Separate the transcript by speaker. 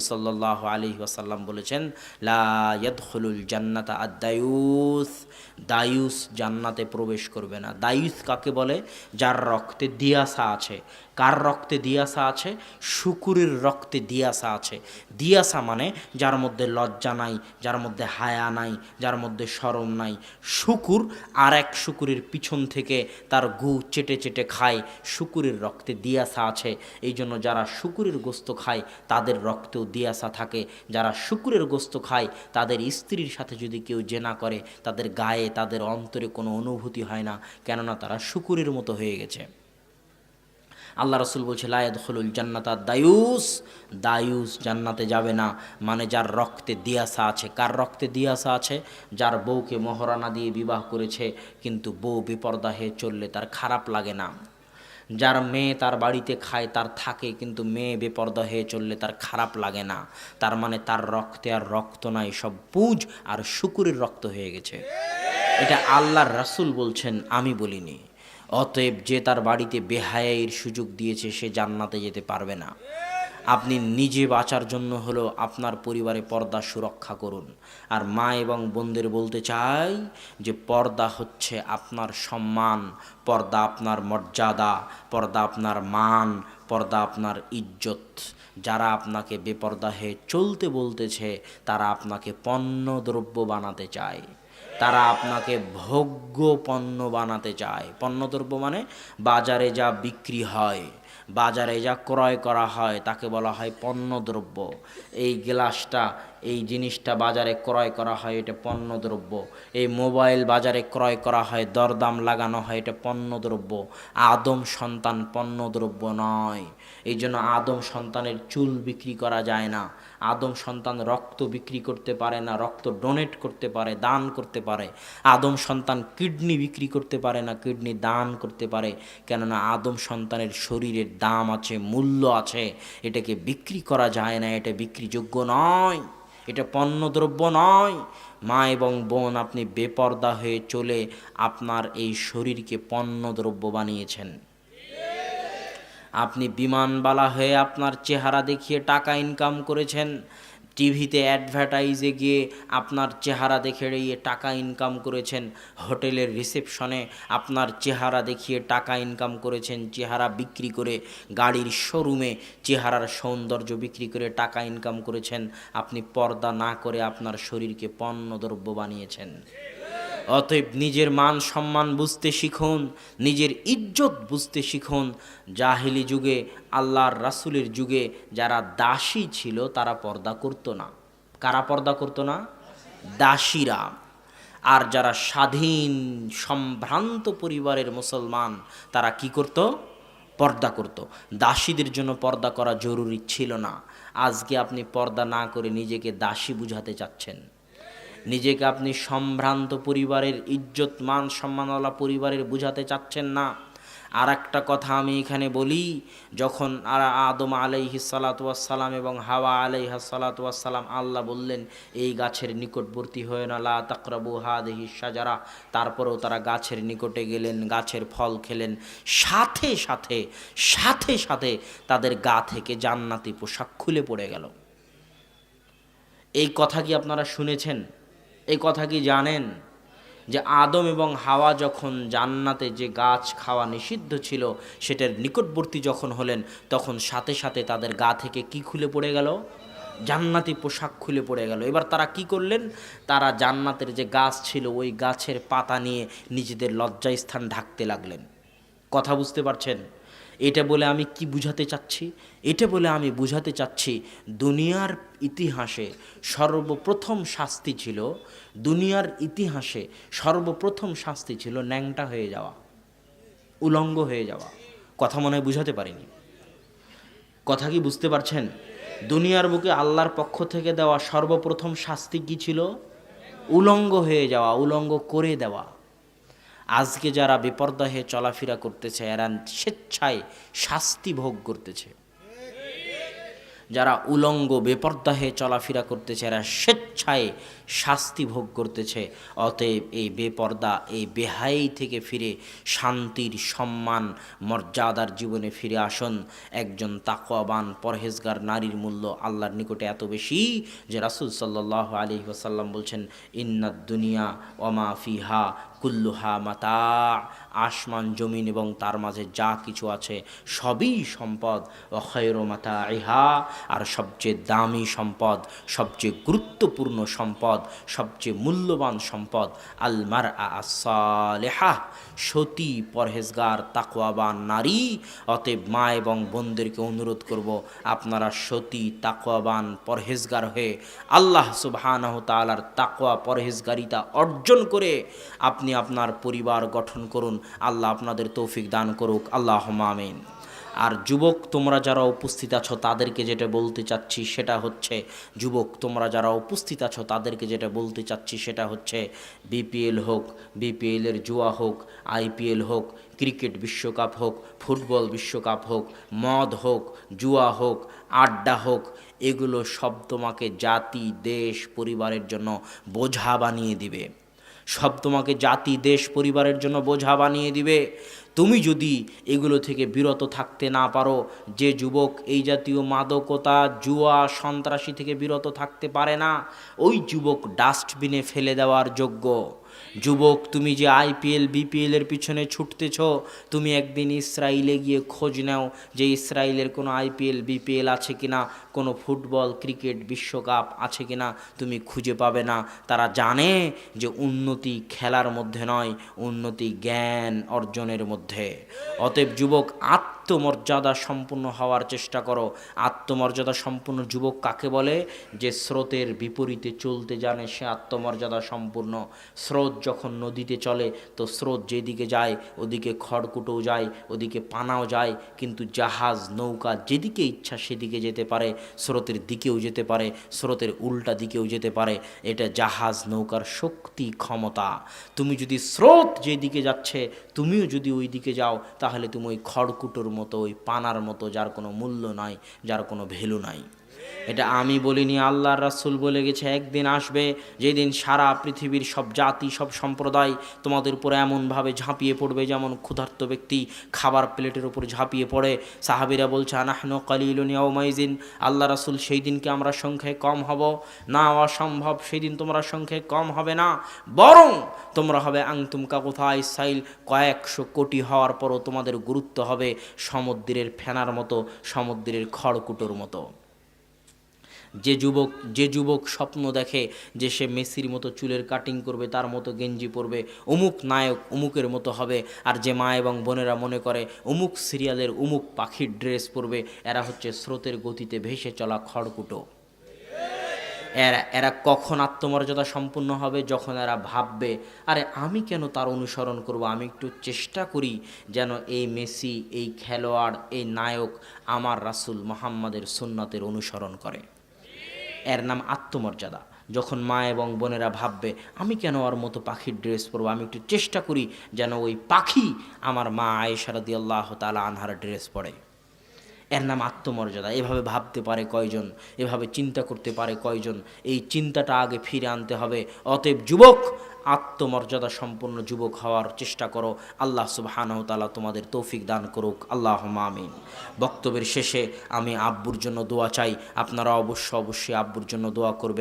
Speaker 1: সাল্লাহ আলী ওয়াসাল্লাম বলেছেন হলুল জান্নাতা আদায়ুস দায়ুস জান্নাতে প্রবেশ করবে না। দায়ুস কাকে বলে? যার রক্তে দিয়াসা আছে। কার রক্তে দিয়াসা আছে? শুকুরের রক্তে দিয়াসা আছে। দিয়াসা মানে যার মধ্যে লজ্জা নাই, যার মধ্যে হায়া নাই, যার মধ্যে সরম নাই। শুকুর আর এক শুকুরের পিছন থেকে তার গু চেটে চেটে খায়, শুকুরের রক্তে দিয়াসা আছে। এই জন্য যারা শুকুরের গোস্ত খায়, তাদের রক্তেও দিয়াসা থাকে। যারা শুকুরের গোস্ত খায়, তাদের স্ত্রীর সাথে যদি কেউ জেনা করে, তাদের গায়ে, তাদের অন্তরে কোনো অনুভূতি হয় না। কেননা তারা শুকুরের মতো হয়ে গেছে। আল্লাহ রসুল বলছে লায়দ হলুল জান্নাতা দায়ুস। দায়ুস জান্নাতে যাবে না মানে যার রক্তে দিয়াসা আছে। কার রক্তে দিয়াসা আছে? যার বউকে মহারানা দিয়ে বিবাহ করেছে, কিন্তু বউ বিপর্দা হয়ে চললে তার খারাপ লাগে না। যার মেয়ে তার বাড়িতে খায়, তার থাকে, কিন্তু মেয়ে বেপর্দা হয়ে চললে তার খারাপ লাগে না। তার মানে তার রক্তে আর রক্ত নাই, সব পুজ আর শুকুরের রক্ত হয়ে গেছে। এটা আল্লাহর রাসুল বলছেন, আমি বলিনি। অতএব যে তার বাড়িতে বেহায়ের সুযোগ দিয়েছে, সে জান্নাতে যেতে পারবে না। আপনি নিজে বাঁচার জন্য হলো আপনার পরিবারে পর্দা সুরক্ষা করুন। আর মা এবং বোনদের বলতে চাই যে, পর্দা হচ্ছে আপনার সম্মান, পর্দা আপনার মর্যাদা, পর্দা আপনার মান, পর্দা আপনার ইজ্জত। যারা আপনাকে বেপর্দা হয়ে চলতে বলতেছে, তারা আপনাকে পণ্য দ্রব্য বানাতে চায়। তারা আপনাকে ভোগ্য পণ্য বানাতে চায়। পণ্যদ্রব্য মানে বাজারে যা বিক্রি হয়। বাজারে যা ক্রয় করা হয়, তাকে বলা হয় পণ্যদ্রব্য। এই গ্লাসটা, এই জিনিসটা বাজারে ক্রয় করা হয়, এটা পণ্যদ্রব্য। এই মোবাইল বাজারে ক্রয় করা হয়, দরদাম লাগানো হয়, এটা পণ্যদ্রব্য। আদম সন্তান পণ্যদ্রব্য নয়। এই জন্য আদম সন্তানের চুল বিক্রি করা যায় না। আদম সন্তান রক্ত বিক্রি করতে পারে না, রক্ত ডোনেট করতে পারে, দান করতে পারে। আদম সন্তান কিডনি বিক্রি করতে পারে না, কিডনি দান করতে পারে। কেননা আদম সন্তানের শরীরের দাম আছে, মূল্য আছে, এটাকে বিক্রি করা যায় না, এটা বিক্রিযোগ্য নয়, এটা পণ্যদ্রব্য নয়। মা এবং বোন, আপনি বেপর্দা হয়ে চলে আপনার এই শরীরকে পণ্যদ্রব্য বানিয়েছেন। আপনি বিমানবালা হয়ে আপনার চেহারা দেখিয়ে টাকা ইনকাম করেছেন। টিভিতে অ্যাডভার্টাইজে গিয়ে আপনার চেহারা দেখে রেয়ে টাকা ইনকাম করেছেন হোটেলের রিসেপশনে আপনার চেহারা দেখিয়ে টাকা ইনকাম করেছেন, চেহারা বিক্রি করে গাড়ির শোরুমে চেহারার সৌন্দর্য বিক্রি করে টাকা ইনকাম করেছেন, আপনি পর্দা না করে আপনার শরীরকে পণ্যদ্রব্য বানিয়েছেন। অতএব নিজের মান সম্মান বুঝতে শিখুন, নিজের ইজ্জত বুঝতে শিখুন। জাহিলি যুগে, আল্লাহর রাসুলের যুগে যারা দাসী ছিল, তারা পর্দা করতো না। কারা পর্দা করতো না? দাসীরা। আর যারা স্বাধীন, সম্ভ্রান্ত পরিবারের মুসলমান, তারা কি করত? পর্দা করত। দাসীদের জন্য পর্দা করা জরুরি ছিল না। আজকে আপনি পর্দা না করে নিজেকে দাসী বুঝাতে চাচ্ছেন। নিজেকে আপনি সম্ভ্রান্ত পরিবারের ইজ্জত, মান সম্মানওয়ালা পরিবারের বুঝাতে চাচ্ছেন না। আর একটা কথা আমি এখানে বলি, যখন আর আদম আলাইহি সালাতাম এবং হাওয়া আলাইহা সালাতাম আল্লাহ বললেন, এই গাছের নিকটবর্তী হয়ে না, লা তাকরাবু হাদেহি সাজারা তারপরেও তারা গাছের নিকটে গেলেন, গাছের ফল খেলেন। সাথে সাথে সাথে সাথে তাদের গা থেকে জান্নাতি পোশাক খুলে পড়ে গেল। এই কথা কি আপনারা শুনেছেন? এই কথা কি জানেন? যে আদম এবং হাওয়া যখন জান্নাতে যে গাছ খাওয়া নিষিদ্ধ ছিল, সেটার নিকটবর্তী যখন হলেন, তখন সাথে সাথে তাদের গা থেকে কি খুলে পড়ে গেল? জান্নাতি পোশাক খুলে পড়ে গেল। এবার তারা কি করলেন? তারা জান্নাতের যে গাছ ছিল, ওই গাছের পাতা নিয়ে নিজেদের লজ্জাস্থান ঢাকতে লাগলেন। কথা বুঝতে পারছেন? এটা বলে আমি কি বুঝাতে চাচ্ছি? এটা বলে আমি বুঝাতে চাচ্ছি দুনিয়ার ইতিহাসে সর্বপ্রথম শাস্তি ছিল, দুনিয়ার ইতিহাসে সর্বপ্রথম শাস্তি ছিল ন্যাংটা হয়ে যাওয়া, উলঙ্গ হয়ে যাওয়া। কথা মনে হয় বুঝাতে পারিনি। কথা কি বুঝতে পারছেন? দুনিয়ার বুকে আল্লাহর পক্ষ থেকে দেওয়া সর্বপ্রথম শাস্তি কি ছিল? উলঙ্গ হয়ে যাওয়া, উলঙ্গ করে দেওয়া। আজকে যারা বিপর্দা চলাফেরা করতেছে, এরা স্বেচ্ছায় শাস্তি ভোগ করতেছে। যারা উলঙ্গ বেপর্দাহে চলাফেরা করতেছে, এরা স্বেচ্ছায় শাস্তি ভোগ করতেছে। অতএব এই বেপর্দা, এই বেহাই থেকে ফিরে শান্তির সম্মান, মর্যাদার জীবনে ফিরে আসুন। একজন তাকওয়াবান, পরহেজগার নারীর মূল্য আল্লাহর নিকটে এত বেশি যে রাসুল সাল্লাহ আলী ওসাল্লাম বলছেন ইন্নাদ দুনিয়া ওমা ফিহা কুল্লুহা মাতা, আসমান, জমিন এবং তার মাঝে যা কিছু আছে সবই সম্পদ অক্ষয়ের মাতা ইহা আর সবচেয়ে দামি সম্পদ, সবচেয়ে গুরুত্বপূর্ণ সম্পদ, সবচেয়ে মূল্যবান সম্পদ আলমার আসালেহা সতী পরহেজগার, তাকওয়াবান নারী, অতএব মা এবং বোনদেরকে অনুরোধ করব, আপনারা সতী, তাকওয়াবান পরহেজগার হয়ে আল্লাহ সুবহানাহু তাআলার তাকওয়া পরহেজগারিতা অর্জন করে আপনি আপনার পরিবার গঠন করুন। আল্লাহ আপনাদের তৌফিক দান করুক। আল্লাহ আমিন। আর যুবক, তোমরা যারা উপস্থিত আছো, তাদেরকে যেটা বলতে চাচ্ছি সেটা হচ্ছে, যুবক, তোমরা যারা উপস্থিত আছো, তাদেরকে যেটা বলতে চাচ্ছি সেটা হচ্ছে, বিপিএল হোক বিপিএলের জুয়া হোক, আইপিএল হোক, ক্রিকেট বিশ্বকাপ হোক, ফুটবল বিশ্বকাপ হোক, মদ হোক, জুয়া হোক, আড্ডা হোক, এগুলো সব তোমাকে জাতি, দেশ, পরিবারের জন্য বোঝা বানিয়ে দিবে। সব তোমাকে জাতি, দেশ, পরিবারের জন্য বোঝা বানিয়ে দিবে। তুমি যদি এগুলো থেকে বিরত থাকতে না পারো, যে যুবক, এই জাতীয় মাদকতা, জুয়া, সন্ত্রাসী থেকে বিরত থাকতে পারে না, ওই যুবক ডাস্টবিনে ফেলে দেওয়ার যোগ্য। যুবক, তুমি যে আইপিএল বিপিএলের পিছনে ছুটতেছ, তুমি একদিন ইসরায়েলে গিয়ে খোঁজ নাও যে ইসরায়েলের কোনো আইপিএল, বিপিএল আছে কিনা, কোনো ফুটবল, ক্রিকেট, বিশ্বকাপ আছে কিনা, তুমি খুঁজে পাবে না। তারা জানে যে উন্নতি খেলার মধ্যে নয়, উন্নতি জ্ঞান অর্জনের মধ্যে। অতএব যুবক, আত্মমর্যাদা সম্পূর্ণ হওয়ার চেষ্টা করো। আত্মমর্যাদা সম্পূর্ণ যুবক কাকে বলে? যে স্রোতের বিপরীতে চলতে জানে সে আত্মমর্যাদা সম্পূর্ণ। স্রোত যখন নদীতে চলে, তো স্রোত যেদিকে যায়, ওদিকে খড়কুটোও যায়, ওদিকে পানাও যায়, কিন্তু জাহাজ, নৌকা যেদিকে ইচ্ছা সেদিকে যেতে পারে, স্রোতের দিকেও যেতে পারে, স্রোতের উল্টা দিকেও যেতে পারে। এটা জাহাজ, নৌকার শক্তি, ক্ষমতা। তুমি যদি স্রোত যেদিকে যাচ্ছে, তুমিও যদি ওই দিকে যাও, তাহলে তুমি ওই খড়কুটোর মতো, ওই পানার মতো, যার কোনো মূল্য নাই, যার কোনো ভ্যালু নাই। এটা আমি বলিনি, আল্লাহর রাসুল বলে গেছে, একদিন আসবে, যেদিন সারা পৃথিবীর সব জাতি, সব সম্প্রদায় তোমাদের উপর এমনভাবে ঝাঁপিয়ে পড়বে যেমন ক্ষুধার্ত ব্যক্তি খাবার প্লেটের উপর ঝাঁপিয়ে পড়ে। সাহাবিরা বলছে, আনাহন কালিলুনিয়াউমাইজিন আল্লাহ রাসুল সেই দিনকে আমরা সংখ্যায় কম হব? না, অসম্ভব সেই দিন তোমরা সংখ্যায় কম হবে না, বরং তোমরা হবে আংতুমকা কোথায় সাইল, কয়েকশো কোটি হওয়ার পরও তোমাদের গুরুত্ব হবে সমুদ্রের ফেনার মতো, সমুদ্রের খড়কুটোর মতো। যে যুবক যে যুবক স্বপ্ন দেখে যে সে মেসির মতো চুলের কাটিং করবে, তার মতো গেঞ্জি পরবে, অমুক নায়ক অমুকের মতো হবে। আর যে মা এবং বোনেরা মনে করে, অমুক সিরিয়ালের অমুক পাখির ড্রেস পরবে, এরা হচ্ছে স্রোতের গতিতে ভেসে চলা খড়কুটো। এরা এরা কখন আত্মমর্যাদা সম্পূর্ণ হবে যখন এরা ভাববে, আরে আমি কেন তার অনুসরণ করব? আমি একটু চেষ্টা করি যেন এই মেসি, এই খেলোয়াড়, এই নায়ক আমার রাসূল মোহাম্মদের সুন্নাতের অনুসরণ করে। এর নাম আত্মমর্যাদা। যখন মা এবং বোনেরা ভাববে, আমি কেন ওর মতো পাখির ড্রেস পরবো? আমি একটু চেষ্টা করি যেন ওই পাখি আমার মা আয়েশারদি আল্লাহ তালা আনহার ড্রেস পরে। এর নাম আত্মমর্যাদা। এভাবে ভাবতে পারে কয়জন, এভাবে চিন্তা করতে পারে কয়জন। এই চিন্তাটা আগে ফিরে আনতে হবে। অতএব যুবক আত্মমর্যাদা সম্পন্ন যুবক হওয়ার চেষ্টা করো। আল্লাহ সুবাহানহতালা তোমাদের তৌফিক দান করুক। আল্লাহ আমিন। বক্তব্যের শেষে আমি আব্বুর জন্য দোয়া চাই। আপনারা অবশ্য অবশ্যই আব্বুর জন্য দোয়া করবেন।